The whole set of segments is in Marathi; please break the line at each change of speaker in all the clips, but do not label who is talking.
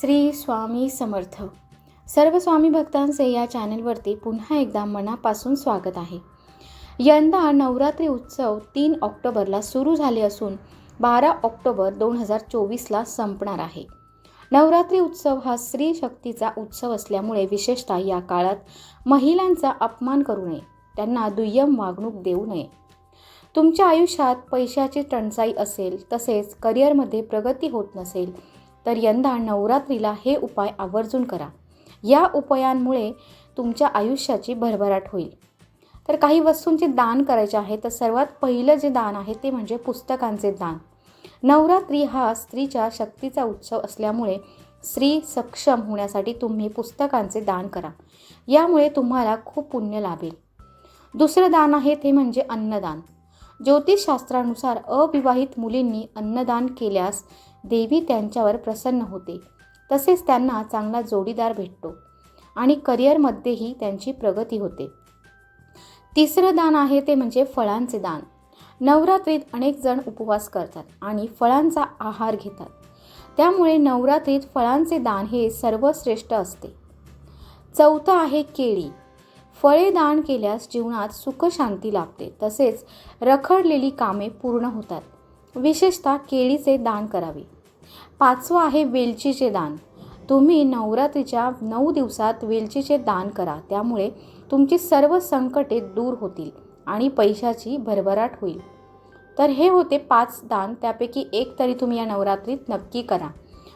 श्री स्वामी समर्थ. सर्व स्वामी भक्तांचे या चॅनलवरती पुन्हा एकदा मनापासून स्वागत आहे. यंदा नवरात्री उत्सव तीन ऑक्टोबरला सुरू झाले असून बारा ऑक्टोबर दोन हजार चोवीसला संपणार आहे. नवरात्री उत्सव हा स्त्री शक्तीचा उत्सव असल्यामुळे विशेषतः या काळात महिलांचा अपमान करू नये त्यांना दुय्यम वागणूक देऊ नये. तुमच्या आयुष्यात पैशाची टंचाई असेल तसेच करिअरमध्ये प्रगती होत नसेल तर यंदा नवरात्रीला हे उपाय आवर्जून करा. या उपायांमुळे तुमच्या आयुष्याची भरभराट होईल. तर काही वस्तूंचे दान करायचे आहे तर सर्वात पहिलं जे दान आहे ते म्हणजे पुस्तकांचे दान. नवरात्री हा स्त्रीच्या शक्तीचा उत्सव असल्यामुळे स्त्री सक्षम होण्यासाठी तुम्ही पुस्तकांचे दान करा. यामुळे तुम्हाला खूप पुण्य लाभेल. दुसरं दान आहे ते म्हणजे अन्नदान. ज्योतिषशास्त्रानुसार अविवाहित मुलींनी अन्नदान केल्यास देवी त्यांच्यावर प्रसन्न होते. तसेच त्यांना चांगला जोडीदार भेटतो आणि करिअरमध्येही त्यांची प्रगती होते. तिसरं दान आहे ते म्हणजे फळांचे दान. नवरात्रीत अनेक जण उपवास करतात आणि फळांचा आहार घेतात. त्यामुळे नवरात्रीत फळांचे दान हे सर्वश्रेष्ठ असते. चौथं आहे केळी. फळे दान केल्यास जीवनात सुखशांती लाभते. तसेच रखडलेली कामे पूर्ण होतात. विशेषतः केळीचे दान करावे. पाचवं आहे वेलचीचे दान. तुम्ही नवरात्रीच्या नऊ दिवसात वेलचीचे दान करा. त्यामुळे तुमची सर्व संकटे दूर होतील आणि पैशाची भरभराट होईल. तर हे होते पाच दान. त्यापैकी एक तरी तुम्ही या नवरात्रीत नक्की करा.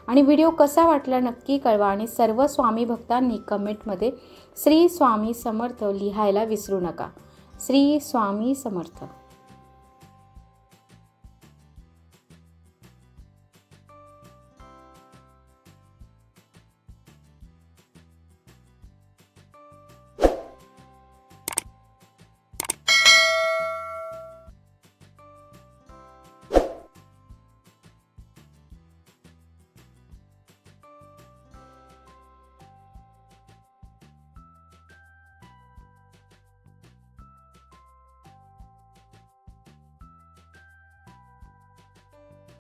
आणि व्हिडिओ कसा वाटला नक्की कळवा आणि सर्व स्वामी भक्तांनी कमेंटमध्ये श्री स्वामी समर्थ लिहायला विसरू नका. श्री स्वामी समर्थ.